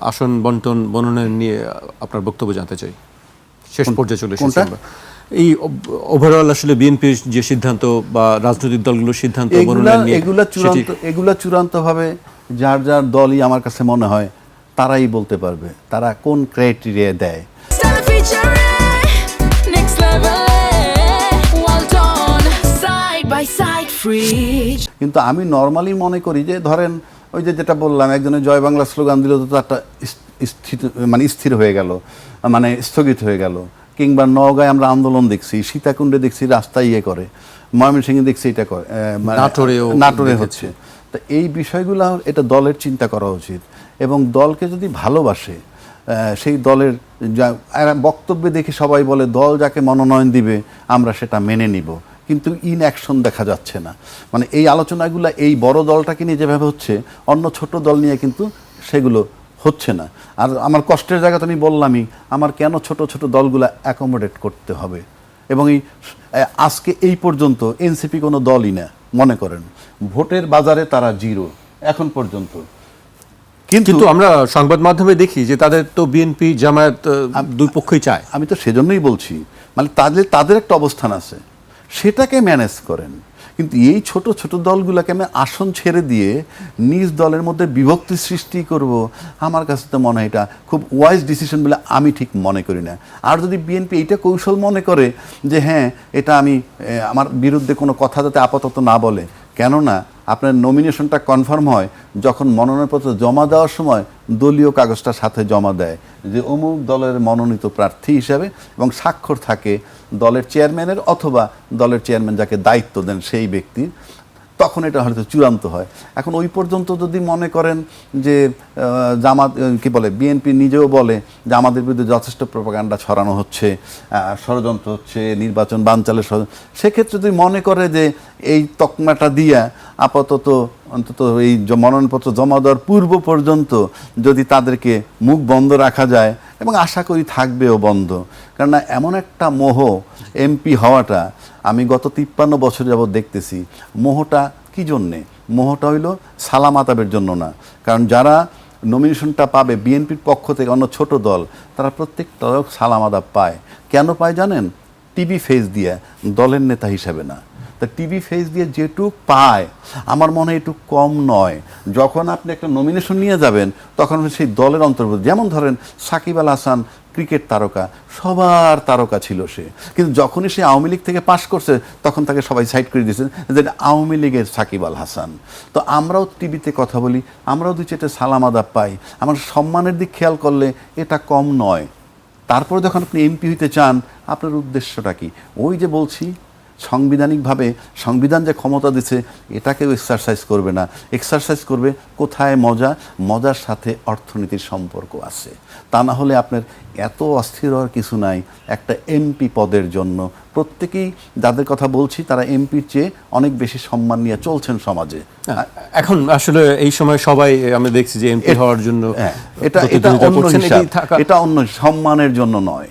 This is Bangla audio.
আসন বন্টন বননের নিয়ে আপনার বক্তব্য জানতে চাই। শেষ পর্যায়ে চলে এসেছি এই ওভারঅল আসলে বিএনপির যে সিদ্ধান্ত বা রাজনৈতিক দলগুলোর সিদ্ধান্ত এগুলা মনোনয়ন নিয়ে এগুলা চূড়ান্ত এগুলা চূড়ান্তভাবে যার যার দলই আমার কাছে মনে হয় তারাই বলতে পারবে। তারা কোন ক্রাইটেরিয়া দেয়? কিন্তু আমি নর্মালি মনে করি যে ধরেন ওই যে যেটা বললাম একজনের জয় বাংলা স্লোগান দিল তো তারটা ইস- স্থিত মানে স্থির হয়ে গেল মানে স্থগিত হয়ে গেল। কিংবা নওগাঁয় আমরা আন্দোলন দেখছি সীতাকুণ্ডে দেখছি রাস্তা ইয়ে করে ময়মনসিংহে দেখছি এটা করে মানে- নাটোরেও নাটোরে হচ্ছে। তা এই বিষয়গুলো এটা দলের চিন্তা করা উচিত। এবং দলকে যদি ভালোবাসে সেই দলের যা বক্তব্যে দেখি সবাই বলে দল যাকে মনোনয়ন দিবে আমরা সেটা মেনে নিব। কিন্তু ইন অ্যাকশন দেখা যাচ্ছে না। মানে এই আলোচনাগুলো এই বড় দলটাকে নিয়ে যেভাবে হচ্ছে অন্য ছোট দল নিয়ে কিন্তু সেগুলো হচ্ছে না। আর আমার কষ্টের জায়গা তো আমি বললামই আমার কেন ছোট ছোট দলগুলো অ্যাকোমোডেট করতে হবে? এবং এই আজকে এই পর্যন্ত এনসিপি কোনো দলই না মনে করেন। ভোটের বাজারে তারা জিরো এখন পর্যন্ত। কিন্তু কিন্তু আমরা সংবাদ মাধ্যমে দেখি যে তাদের তো বিএনপি জামায়াত দুই পক্ষই চায়। আমি তো সেজন্যই বলছি। মানে তাদের তাদের একটা অবস্থান আছে। সেটাকে ম্যানেজ করেন। কিন্তু এই ছোট ছোট দলগুলোকে আমি আসন ছেড়ে দিয়ে নিজ দলের মধ্যে বিভক্তি সৃষ্টি করব, আমার কাছে তো মনে হয় এটা খুব ওয়াইজ ডিসিশন বলে আমি ঠিক মনে করি না। আর যদি বিএনপি এইটা কৌশল মনে করে যে হ্যাঁ এটা আমি আমার বিরুদ্ধে কোনো কথা যাতে আপাতত না বলে, কেননা আপনার নমিনেশনটা কনফার্ম হয় যখন মনোনয়নপত্র জমা দেওয়ার সময় দলীয় কাগজটা সাথে জমা দেয় যে অমুক দলের মনোনীত প্রার্থী হিসাবে এবং স্বাক্ষর থাকে দলের চেয়ারম্যানের অথবা দলের চেয়ারম্যান যাকে দায়িত্ব দেন সেই ব্যক্তির। তখন এটা হয়তো চূড়ান্ত হয়। এখন ওই পর্যন্ত যদি মনে করেন যে জামাত কি বলে বিএনপি নিজেও বলে যে আমাদের বিরুদ্ধে যথেষ্ট প্রপাগান্ডা ছড়ানো হচ্ছে ষড়যন্ত্র হচ্ছে, নির্বাচন বানচালের সেক্ষেত্রে যদি মনে করে যে এই তকমাটা দিয়া আপাতত অন্তত এই মনোনয়নপত্র জমা দেওয়ার পূর্ব পর্যন্ত যদি তাদেরকে মুখ বন্ধ রাখা যায় এবং আশা করি থাকবেও বন্ধ। কেননা এমন একটা মোহ এমপি হওয়াটা আমি গত তিপ্পান্ন বছর যাবৎ দেখতেছি। মোহটা কি জন্যে? মোহটা হইল সালাম আতাবের জন্য না। কারণ যারা নমিনেশনটা পাবে বিএনপির পক্ষ থেকে অন্য ছোট দল, তারা প্রত্যেকটা লোক সালাম আদাব পায়। কেন পায় জানেন? টিভি ফেস দিয়ে, দলের নেতা হিসাবে না। তা টিভি ফেস দিয়ে যেটুক পায়, আমার মনে হয় একটু কম নয়। যখন আপনি একটা নমিনেশন নিয়ে যাবেন, তখন সেই দলের অন্তর্ভুক্ত, যেমন ধরেন সাকিব আল হাসান, ক্রিকেট তারকা, সবার তারকা ছিল সে। কিন্তু যখনই সে আওয়ামী লীগ থেকে পাশ করছে, তখন তাকে সবাই সাইড করে দিয়েছে যে আওয়ামী লীগের সাকিব আল হাসান। তো আমরাও টিভিতে কথা বলি, আমরাও দুই চারটে সালাম আদাব পাই। আমার সম্মানের দিক খেয়াল করলে এটা কম নয়। তারপরে যখন আপনি এমপি হইতে চান, আপনার উদ্দেশ্যটা কি? ওই যে বলছি সাংবিধানিকভাবে সংবিধান যে ক্ষমতা দিচ্ছে এটাকেও এক্সারসাইজ করবে না। এক্সারসাইজ করবে কোথায় মজা? মজার সাথে অর্থনীতির সম্পর্ক আছে। তা না হলে আপনার এত অস্থির হওয়ার কিছু নাই। একটা এমপি পদের জন্য প্রত্যেকেই যাদের কথা বলছি তারা এমপির চেয়ে অনেক বেশি সম্মান নিয়ে চলছেন সমাজে। এখন আসলে এই সময় সবাই আমি দেখছি যে এমপি হওয়ার জন্য হ্যাঁ, এটা এটা অন্য হিসাব। এটা অন্য সম্মানের জন্য নয়।